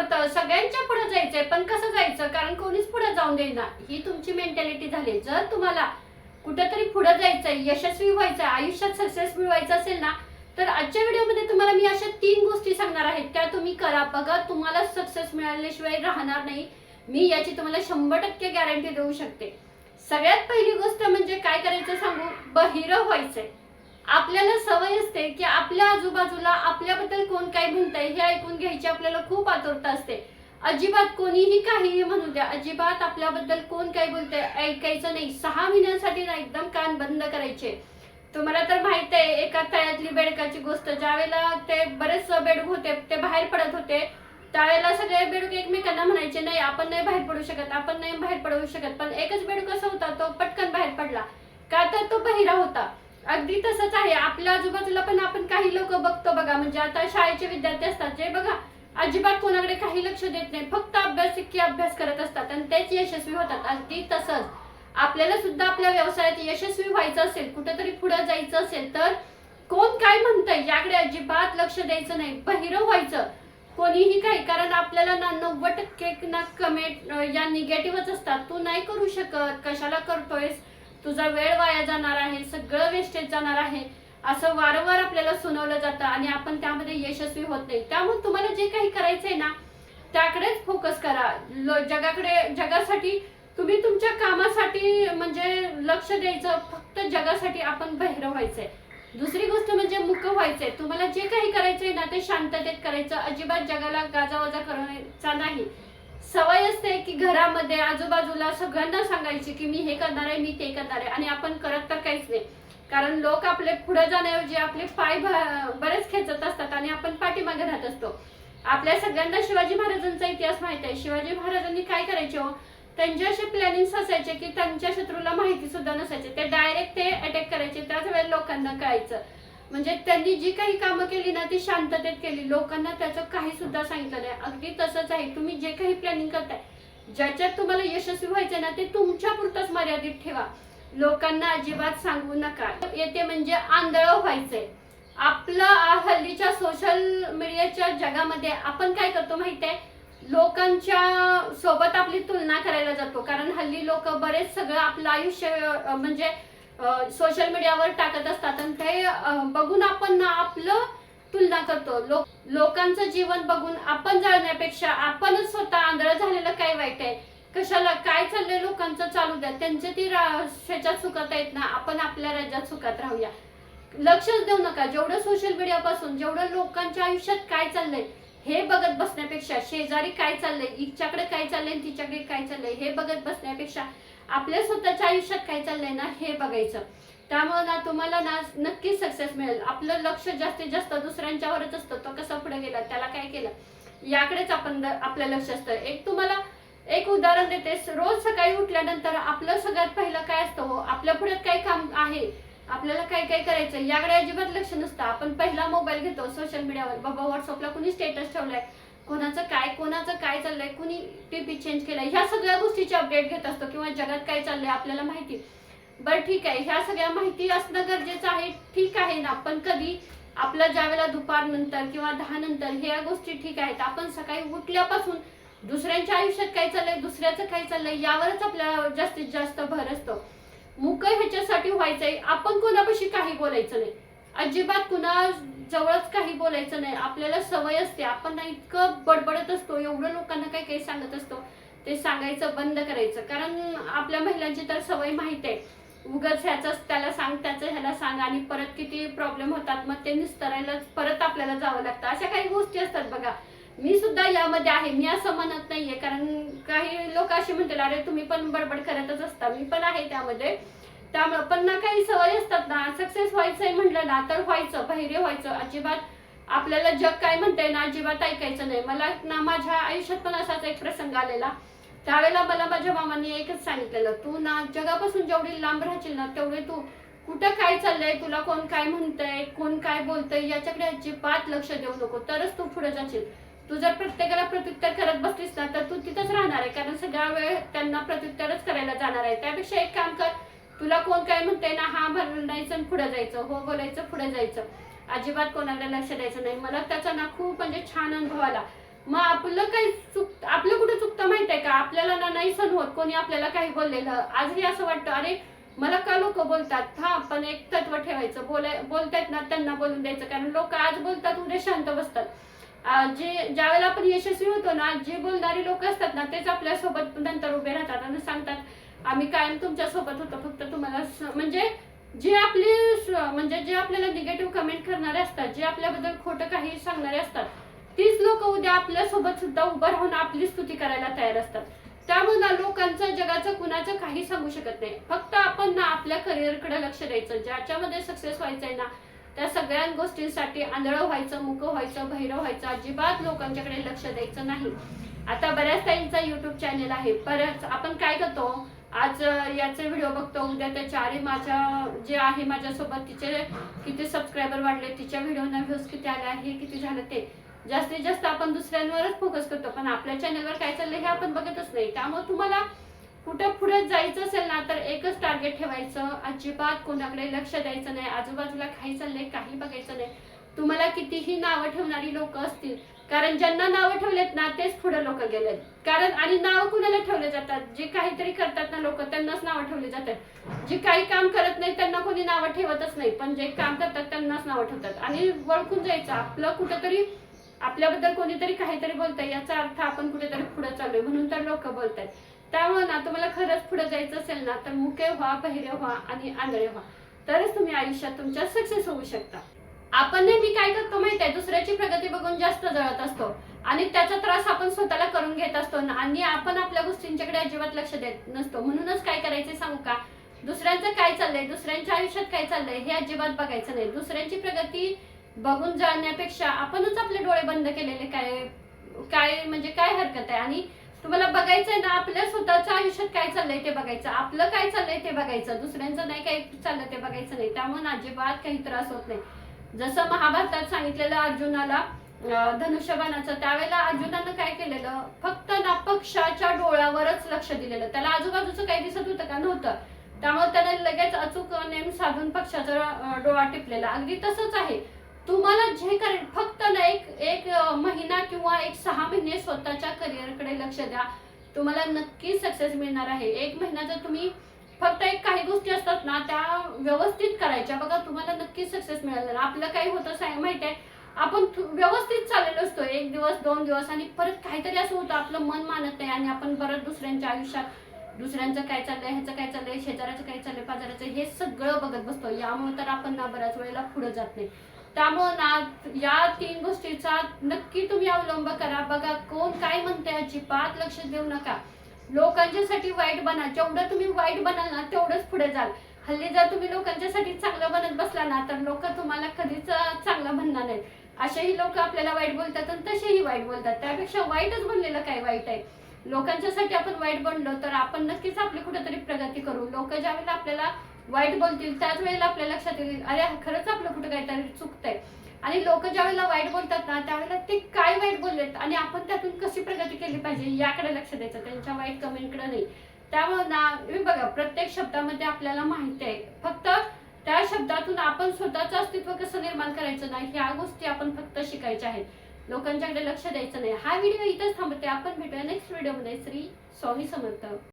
होतं सगळ्यांच्या पुढे जायचंय पण कसं जायचं? कारण कोणीच पुढे जाऊन देईना ही तुमची मेंटॅलिटी झाली. जर तुम्हाला कुठेतरी पुढे जायचंय यशस्वी व्हायचं आयुष्यात सक्सेस मिळवायचं असेल ना तर आजच्या व्हिडिओमध्ये तुम्हाला मी अशा तीन गोष्टी सांगणार आहेत त्या तुम्ही करा. बघा तुम्हाला सक्सेस मिळाल्याशिवाय राहणार नाही. मी याची तुम्हाला शंभर टक्के गॅरंटी देऊ शकते. सगळ्यात पहिली गोष्ट म्हणजे काय करायचं सांगू? बहिरं व्हायचंय. आपल्याला सवय असते की आपल्या आजूबाजूला आपल्याबद्दल कोण काय म्हणतंय हे ऐकून घ्यायची आपल्याला खूप आतुरता असते. अजिबात कोणीही काहीही म्हणू द्या अजिबात आपल्याबद्दल कोण काय बोलतंय ऐकायचं नाही. सहा महिन्यांसाठी ना एकदम कान बंद करायचे. तुम्हाला तर माहीत आहे एका तळ्यातली बेडकाची गोष्ट ज्यावेळेला ते बरेच बेडूक होते ते बाहेर पडत होते त्यावेळेला सगळे बेडूक एकमेकांना म्हणायचे नाही आपण नाही बाहेर पडू शकत आपण नाही बाहेर पडू शकत. पण एकच बेडूक असा होता तो पटकन बाहेर पडला. का तर तो बहिरा होता. अगदी तसंच आहे. आपल्या आजूबाजूला पण आपण काही लोक बघतो बघा. म्हणजे आता शाळेचे विद्यार्थी असतात जे बघा अजिबात कोणाकडे काही लक्ष देत नाही. फक्त अभ्यास की अभ्यास करत असतात आणि तेच यशस्वी होतात. अगदी तसंच. आपल्याला सुद्धा आपल्या व्यवसायात यशस्वी व्हायचं असेल कुठेतरी पुढे जायचं असेल तर कोण काय म्हणतंय याकडे अजिबात लक्ष द्यायचं नाही. बहिरं व्हायचं. कोणीही काही कारण आपल्याला ना नव्वद टक्के ना कमेंट या निगेटिव्हच असतात. तू नाही करू शकत. कशाला करतोयस? तुझा वेळ वाया जाणार आहे सगळं वेस्टेज जाणार आहे असं वारंवार आपल्याला सुनावलं जातं आणि आपण त्यामध्ये यशस्वी होत नाही. त्यामुळे तुम्हाला जे काही करायचंय ना त्याकडेच फोकस करा. लो- जगाकडे जगासाठी तुम्ही तुमच्या कामासाठी म्हणजे लक्ष द्यायचं फक्त जगासाठी आपण बहिरं व्हायचंय. दुसरी गोष्ट म्हणजे मुक व्हायचंय. तुम्हाला जे काही करायचंय ना ते शांततेत करायचं. अजिबात जगाला गाजावाजा करायचा नाही. सवय असते की घरामध्ये आजूबाजूला सगळ्यांना सांगायची की मी हे करणार आहे मी ते करणार आहे. आणि आपण करत तर काहीच नाही. कारण लोक आपले पुढे जाण्याऐवजी आपले पाय बरेच खेचत असतात आणि आपण पाठीमागे राहत असतो. आपल्या सगळ्यांना शिवाजी महाराजांचा इतिहास माहीत आहे. शिवाजी महाराजांनी काय करायचे हो? त्यांचे असे प्लॅनिंग असायचे की त्यांच्या शत्रूला माहिती सुद्धा नसायचे. ते डायरेक्ट ते अटॅक करायचे. त्याच वेळेला लोकांना कळायचं. म्हणजे त्यांनी जी काही कामं केली ना ती शांततेत केली. लोकांना त्याचं काही सुद्धा सांगितलं नाही. अगदी तसंच आहे. तुम्ही जे काही प्लॅनिंग करताय ज्याच्यात तुम्हाला यशस्वी व्हायचं ना ते तुमच्या पुरतच मर्यादित ठेवा. लोकांना अजिबात सांगू नका. येते म्हणजे आंधळ व्हायचंय. आपलं हल्लीच्या सोशल मीडियाच्या जगामध्ये आपण काय करतो माहिती आहे लोकांच्या सोबत आपली तुलना करायला जातो. कारण हल्ली लोक बरेच सगळं आपलं आयुष्य म्हणजे सोशल मीडियावर टाकत असतात आणि ते बघून आपण ना आपलं तुलना करतो. लोक लोकांचं जीवन बघून आपण जाळण्यापेक्षा आपणच स्वतः आंधळ झालेलं काय वाईट आहे? कशाला काय चाललंय लोकांचं चालू द्या. त्यांच्या ती रा- ह्याच्यात सुखात आहेत ना आपण आपल्या राज्यात सुखात राहूया. लक्षच देऊ नका. जेवढं सोशल मीडियापासून जेवढं लोकांच्या आयुष्यात काय चाललंय हे बघत बसण्यापेक्षा शेजारी काय चाललंय हिच्याकडे काय चाललंय आणि तिच्याकडे काय चाललंय हे बघत बसण्यापेक्षा आपल्या स्वतःच्या आयुष्यात काय चाललंय ना हे बघायचं. त्यामुळे ना तुम्हाला ना नक्कीच सक्सेस मिळेल. आपलं लक्ष जास्तीत जास्त दुसऱ्यांच्यावरच असतं. तो कसा पुढे गेला त्याला काय केलं? याकडेच आपण आपलं लक्ष असतं. एक तुम्हाला एक उदाहरण देते. रोज सकाळी उठल्यानंतर आपलं सगळ्यात पहिलं काय असतं हो? आपल्या पुढे काय काम आहे? आपल्याला काय काय करायचं? याकडे अजिबात लक्ष नसतं. आपण पहिला मोबाईल घेतो सोशल मीडियावर बाबा व्हॉट्सअपला कुणी स्टेटस ठेवलाय? कोणाचं काय कोणाचं काय चाललंय? कुणी टीपी चेंज केलाय? ह्या सगळ्या गोष्टीची अपडेट घेत असतो किंवा जगात काय चाललंय आपल्याला माहिती. बरं ठीक आहे. ह्या सगळ्या माहिती असणं गरजेचं आहे. ठीक आहे ना? पण कधी आपला ज्या वेळेला दुपार नंतर किंवा दहा नंतर ह्या गोष्टी ठीक आहेत. आपण सकाळी उठल्यापासून दुसऱ्यांच्या आयुष्यात काय चाललंय दुसऱ्याचं काय चाललंय यावरच आपल्याला जास्तीत जास्त भर असतो. मुक ह्याच्यासाठी व्हायचंय आपण कोणापाशी काही बोलायचं नाही. अजिबात कुणा जवळच काही बोलायचं नाही. आपल्याला सवय असते. आपण ना इतकं बडबडत असतो. एवढं लोकांना काही काही सांगत असतो. ते सांगायचं बंद करायचं. कारण आपल्या महिलांची तर सवय माहीत आहे. उगाच ह्याचाच त्याला सांग त्याचं ह्याला सांग आणि परत किती प्रॉब्लेम होतात. मग ते निस्तरायला परत आपल्याला जावं लागतं. अशा काही गोष्टी असतात बघा. मी सुद्धा यामध्ये आहे. मी असं म्हणत नाहीये. कारण काही लोक असे म्हणतील अरे तुम्ही पण बडबड करतच असता. मी पण आहे त्यामध्ये. त्यामुळे पण ना काही सवय असतात ना. सक्सेस व्हायचंय म्हटलं ना तर व्हायचं. बहिरे व्हायचं. अजिबात आपल्याला जग काय म्हणतंय ना अजिबात ऐकायचं नाही. मला ना माझ्या आयुष्यात पण असाच एक प्रसंग आलेला. त्यावेळेला मला माझ्या मामांनी एकच सांगितलेलं तू ना जगापासून जेवढी लांब राहशील ना तेवढे तू कुठं काय चाललंय तुला कोण काय म्हणतंय कोण काय बोलतंय याच्याकडे अजिबात लक्ष देऊ नको. तरच तू पुढे जाशील. तू जर प्रत्येकाला प्रत्युत्तर करत बसलीस ना तर तू तिथंच राहणार आहे. कारण सगळा वेळ त्यांना प्रत्युत्तरच करायला जाणार आहे. त्यापेक्षा एक काम कर तुला कोण काय म्हणतंय ना हा म्हणायचं पुढे जायचं. हो बोलायचं पुढे जायचं. अजिबात कोणाला लक्ष द्यायचं नाही. मला त्याचा ना खूप म्हणजे छान अनुभव आला. मग आपलं काही चुक आपलं कुठं चुकतं माहीत आहे का? आपल्याला ना नाही सण होत. कोणी आपल्याला काही बोललेलं. आजही असं वाटतं अरे मला का लोक बोलतात? हा पण एक तत्व ठेवायचं. बोलाय बोलतायत ना त्यांना बोलून द्यायचं. कारण लोक आज बोलतात उद्या शांत बसतात. जे ज्यावेळेला आपण यशस्वी होतो ना जे बोलणारी लोक असतात ना तेच आपल्यासोबत नंतर उभे राहतात आणि सांगतात आम्ही कायम तुमच्यासोबत होतो फक्त तुम्हाला म्हणजे जे आपले म्हणजे जे आपल्याला निगेटिव्ह कमेंट करणारे असतात जे आपल्याबद्दल खोटं काही सांगणारे असतात तीच लोक उद्या आपल्यासोबत सुद्धा उभं राहून आपली स्तुती करायला तयार असतात. त्यामुळे ना लोकांचं जगाचं कुणाचं काही सांगू शकत नाही. फक्त आपण ना आपल्या करिअरकडे लक्ष द्यायचं ज्याच्यामध्ये सक्सेस व्हायचं आहे ना त्या सगळ्या गोष्टींसाठी आंधळं व्हायचं मुकं व्हायचं भैरव व्हायचं अजिबात लोकांच्याकडे लक्ष द्यायचं नाही. आता बऱ्याच ताईंचा युट्यूब चॅनेल आहे. परत आपण काय करतो आज याचे व्हिडिओ बघतो. उद्या त्याच्या अरे माझ्या जे आहे माझ्यासोबत तिचे किती सबस्क्रायबर वाढले तिच्या व्हिडिओना व्ह्यूज किती आले आहे किती झालं ते. जास्तीत जास्त आपण दुसऱ्यांवरच फोकस करतो. पण आपल्या चॅनलवर काय चाललंय हे आपण बघतच नाही. त्यामुळे तुम्हाला जायचं असेल ना तर एकच टार्गेट ठेवायचं. अजिबात कोणाकडे लक्ष द्यायचं नाही. आजूबाजूला काही चाललंय काही बघायचं नाही. तुम्हाला कितीही नावं ठेवणारी लोक असतील कारण ज्यांना नावं ठेवलेत ना तेच पुढे लोक गेलेत. कारण आणि नावं कुणाला ठेवले जातात? जे काहीतरी करतात ना लोक त्यांनाच नावं ठेवले जातात. जे काही काम करत नाही त्यांना कोणी नावं ठेवतच नाही. पण जे काम करतात त्यांनाच नावं ठेवतात. आणि वळखून जायचं. आपलं कुठंतरी आपल्याबद्दल कोणीतरी काहीतरी बोलतंय याचा अर्थ आपण कुठेतरी पुढे चाललोय. म्हणून तर लोक बोलतात त्यामुळे ना तुम्हाला खरंच पुढे जायचं असेल ना तर मुके व्हा बहिरे व्हा आणि आंधळे व्हा. तरच तुम्ही आयुष्यात तुमच्या सक्सेस होऊ शकता. आपण नेहमी काय करतो माहिती आहे दुसऱ्याची प्रगती बघून जास्त जळत असतो. आणि त्याचा त्रास आपण स्वतःला करून घेत असतो ना आणि आपण आपल्या गोष्टींच्याकडे अजिबात लक्ष देत नसतो. म्हणूनच काय करायचे सांगू का? दुसऱ्यांचं काय चाललंय? दुसऱ्यांच्या आयुष्यात काय चाललंय? हे अजिबात बघायचं नाही. दुसऱ्यांची प्रगती बघून जाण्यापेक्षा आपणच आपले डोळे बंद केलेले काय काय म्हणजे काय हरकत आहे? आणि तुम्हाला बघायचंय ना आपल्या स्वतःच्या आयुष्यात काय चाललंय ते बघायचं. आपलं काय चाललंय ते बघायचं. दुसऱ्यांचं नाही काय चाललं ते बघायचं नाही. त्यामुळे अजिबात काही त्रास होत नाही. जसं महाभारतात सांगितलेलं अर्जुनाला धनुष्यबाणाचं त्यावेळेला अर्जुनानं काय केलेलं? फक्त ना पक्षाच्या डोळ्यावरच लक्ष दिलेलं. त्याला आजूबाजूचं काही दिसत होतं का? नव्हतं. त्यामुळे त्याने लगेच अचूक नेम साधून पक्षाचा डोळा टिपलेला. अगदी तसंच आहे. तुम्हाला जे करेल फक्त ना एक एक महिना किंवा एक सहा महिने स्वतःच्या करिअरकडे लक्ष द्या. तुम्हाला नक्की सक्सेस मिळणार आहे. एक महिना जर तुम्ही फक्त एक काही गोष्टी असतात ना त्या व्यवस्थित करायच्या. बघा तुम्हाला नक्की सक्सेस मिळालं आपलं काही होतं सांग माहिती आहे? आपण व्यवस्थित चाललेलो असतो. एक दिवस दोन दिवस आणि परत काहीतरी असं होतं. आपलं मन मानत नाही आणि आपण परत दुसऱ्यांच्या आयुष्यात दुसऱ्यांचं काय चाललंय ह्याचं काय चाललंय शेजाऱ्याचं काय चाललंय पाजाराचं हे सगळं बघत बसतो. यामुळे तर आपण ना बऱ्याच वेळेला पुढे जात नाही. त्यामुळं ना या तीन गोष्टीचा नक्की तुम्ही अवलंब करा. बघा कोण काय म्हणते अजिबात लक्ष देऊ नका. लोकांच्यासाठी वाईट बना. जेवढं तुम्ही वाईट बनाल ना तेवढंच पुढे जाल. हल्ली जर तुम्ही लोकांच्यासाठी चांगलं बनत बसला ना तर लोक तुम्हाला कधीच चांगलं म्हणणार नाहीत. असेही लोक आपल्याला वाईट बोलतात आणि तसेही वाईट बोलतात. त्यापेक्षा वाईटच बनलेलं काय वाईट आहे? लोकांच्यासाठी आपण वाईट बनलो तर आपण नक्कीच आपली कुठेतरी प्रगती करू. लोक ज्या वेळेला आपल्याला वाईट बोलतील त्याच वेळेला आपल्या लक्षात येईल अरे खरंच आपलं कुठं काहीतरी चुकतंय. आणि लोक ज्या वेळेला वाईट बोलतात ना त्यावेळेला ते काय वाईट बोललेत आणि आपण त्यातून कशी प्रगती केली पाहिजे याकडे लक्ष द्यायचं त्यांच्या वाईट कमेंटकडे नाही. त्यामुळे ना हे बघा प्रत्येक शब्दामध्ये आपल्याला माहिती आहे. फक्त त्या शब्दातून आपण स्वतःचं अस्तित्व कसं निर्माण करायचं नाही ह्या गोष्टी आपण फक्त शिकायच्या आहेत. लोकांच्याकडे लक्ष द्यायचं नाही. हा व्हिडिओ इथंच थांबते. आपण भेटूया नेक्स्ट व्हिडिओमध्ये श्री स्वामी समर्थ.